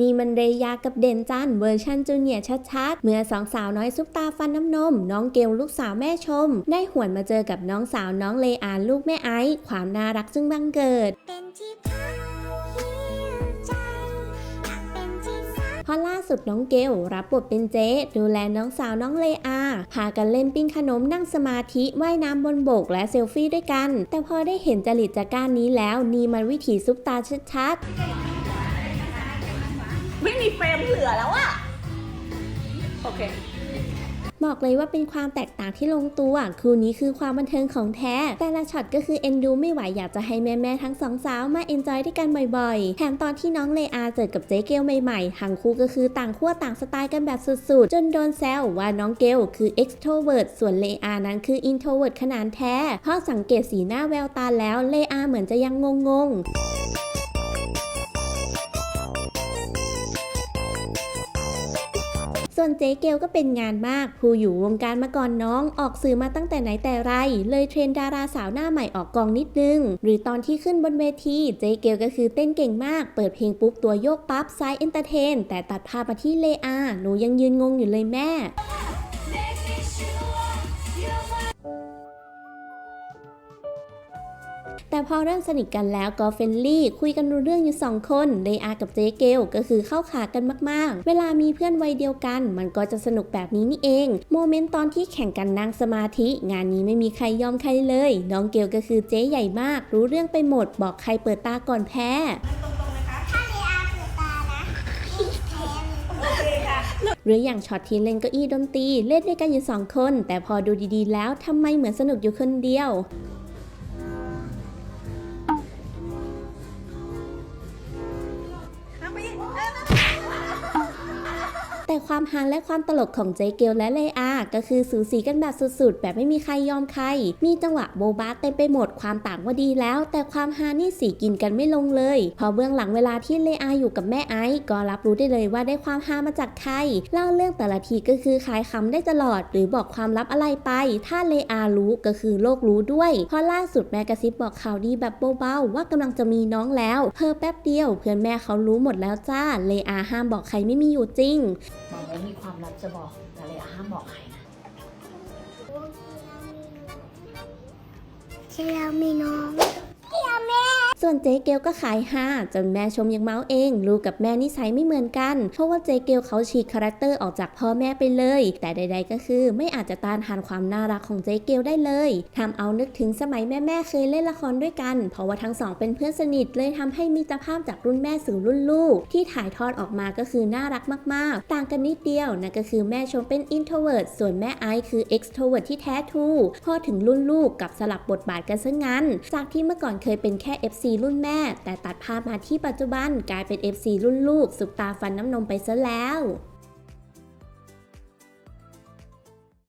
นี่มันเรยากับเด่นจันเวอร์ชันจูเนียร์ชัดๆ เมื่อสองสาวน้อยซุปตาฟันน้ำนม น้องเกลลูกสาวแม่ชม ได้หวนมาเจอกับน้องสาวน้องเลอานลูกแม่ไอซ์ความน่ารักซึ่งบังเกิดเป็นที่พักฮิวใจอยากเป็นที่ซักเพราะล่าสุดน้องเกลรับบทเป็นเจ๊ ดูแลน้องสาวน้องเลอาพากันเล่นปิ้งขนมนั่งสมาธิว่ายน้ำบนบกและเซลฟี่ด้วยกัน แต่พอได้เห็นจริตจากการนี้แล้ว นี่มันวิถีซุปตาชัดๆ ไม่มีเฟรมเหลือแล้วอะโอเค บอกเลยว่าเป็นความแตกต่างที่ลงตัว คู่นี้คือความบันเทิงของแท้ แต่ละช็อตก็คือเอ็นดูไม่ไหวอยากจะให้แม่ ๆ ทั้งสองสาวมาเอนจอยด้วยกันบ่อยๆ แถมตอนที่น้องเลอาเจอกับเจ๊เกลใหม่ๆ ทั้งคู่ก็คือต่างขั้วต่างสไตล์กันแบบสุดๆ จนโดนแซวว่าน้องเกลคือ extrovert ส่วนเลอานั้นคือ introvert ขนาดแท้ เพราะสังเกตสีหน้าแววตาแล้วเลอาเหมือนจะยังงงๆ ส่วนเจ๊เกลก็เป็นงานมาก ผู้อยู่วงการมาก่อนน้อง ออกสื่อมาตั้งแต่ไหนแต่ไร เลยเทรนดาราสาวหน้าใหม่ออกกองนิดนึง หรือตอนที่ขึ้นบนเวทีเจ๊เกลก็คือเต้นเก่งมาก เปิดเพลงปุ๊บตัวโยกปั๊บไซเอนเตอร์เทน แต่ตัดภาพมาที่เลอาหนูยังยืนงงอยู่เลยแม่ แต่พอเริ่มสนิทกันแล้วก็เฟรนลี่คุยกันรู้เรื่องอยู่สองคนเลอากับเจ๊เกลก็คือเข้าขากันมากๆ เวลามีเพื่อนวัยเดียวกัน มันก็จะสนุกแบบนี้นี่เอง โมเมนต์ตอนที่แข่งกันนั่งสมาธิ งานนี้ไม่มีใครยอมใครเลย น้องเกลก็คือเจ๊ใหญ่มาก รู้เรื่องไปหมด บอกใครเปิดตาก่อนแพ้ถ้าเลอาเปิดตานะพี่แทนหรืออย่างช็อตที่เล่นเก้าอี้ดนตรีเล่นด้วยกันอยู่สองคน แต่พอดูดีๆ แล้วทำไมเหมือนสนุกอยู่คนเดียว แต่ความฮาและความตลกของเจเกลและเลอา ก็คือสูสีกันแบบสุดๆ แบบไม่มีใครยอมใคร มีจังหวะโบบาเต็มไปหมดความต่างว่าดีแล้ว แต่ความฮานี่สีกินกันไม่ลงเลย พอเบื้องหลังเวลาที่เลอาอยู่กับแม่ไอซ์ก็รับรู้ได้เลยว่าได้ความฮามาจากใครเล่าเรื่องแต่ละทีก็คือขายคำได้ตลอด หรือบอกความลับอะไรไป ถ้าเลอารู้ก็คือโลกรู้ด้วยเพราะล่าสุดแม่กระซิบบอกข่าวดีแบบเบาๆว่ากำลังจะมีน้องแล้ว เพิ่แป๊บเดียว เพื่อนแม่เขารู้หมดแล้วจ้าเลอาห้ามบอกใครไม่มีอยู่จริงบอกว่มีความลับจะบอกแต่เลยห้ามบอกใคร นะที่ ส่วนเจ๊เกลก็ขายฮาจนแม่ชมยังเมาส์เอง ลูกกับแม่นิสัยไม่เหมือนกัน เพราะว่าเจ๊เกลเขาฉีกคาแรคเตอร์ออกจากพ่อแม่ไปเลย แต่ใด ๆ ก็คือไม่อาจจะต้านทานความน่ารักของเจ๊เกลได้เลยทำเอานึกถึงสมัยแม่ๆเคยเล่นละครด้วยกัน เพราะว่าทั้งสองเป็นเพื่อนสนิทเลยทำให้มีตรภาพจากรุ่นแม่สู่รุ่นลูก ที่ถ่ายทอดออกมาก็คือน่ารักมากๆ ต่างกันนิดเดียวนั่นก็คือแม่ชมเป็น introvert ส่วนแม่ไอซ์คือ extrovert ที่แท้ทรูพอถึงรุ่นลูกกับสลับบทบาทกันซะงั้น จากที่เมื่อก่อนเคยเป็นแค่ FC รุ่นแม่ แต่ตัดภาพมาที่ปัจจุบันกลายเป็น FC รุ่นลูก สุปตาฟันน้ำนมไปซะแล้ว